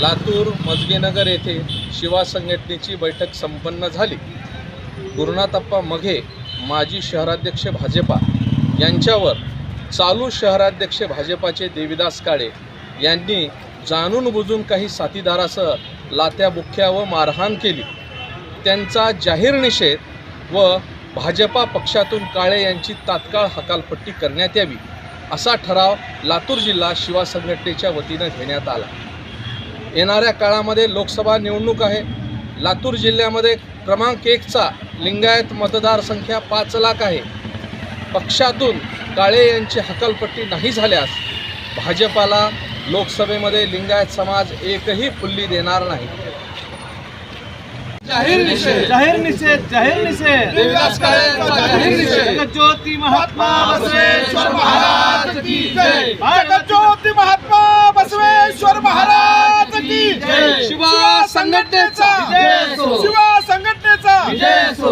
लातूर मजगेनगर येथे शिवा संघटनेची बैठक संपन्न झाली. गुरुनाथप्पा मघे माजी शहराध्यक्ष भाजपा यांच्यावर चालू शहराध्यक्ष भाजपाचे देविदास काळे यांनी जाणून बुजून काही साथीदारासह लात्या बुख्या व मारहाण केली. त्यांचा जाहीर निषेध व भाजपा पक्षातून काळे यांची तात्काळ हकालपट्टी करण्यात यावी असा ठराव लातूर जिल्हा शिवा संघटनेच्या वतीनं घेण्यात आला. येणाऱ्या काळामध्ये लोकसभा निवडणूक आहे. लातूर जिल्ह्यामध्ये क्रमांक एकचा लिंगायत मतदारसंख्या पाच लाख आहे. पक्षातून काळे यांची हकालपट्टी नाही झाल्यास भाजपाला लोकसभेमध्ये लिंगायत समाज एकही फुल्ली देणार नाही. जाहीर निषेध. जाहीर निषेध. जाहीर निषेध. देविदास काळे यांचा जाहीर निषेध. जगज्योती महात्मा बसवेश्वर महाराज की जय. जगज्योती महात्मा बसवेश्वर महाराज संघटनेचा विजय असो. शिवा संघटनेचा विजय असो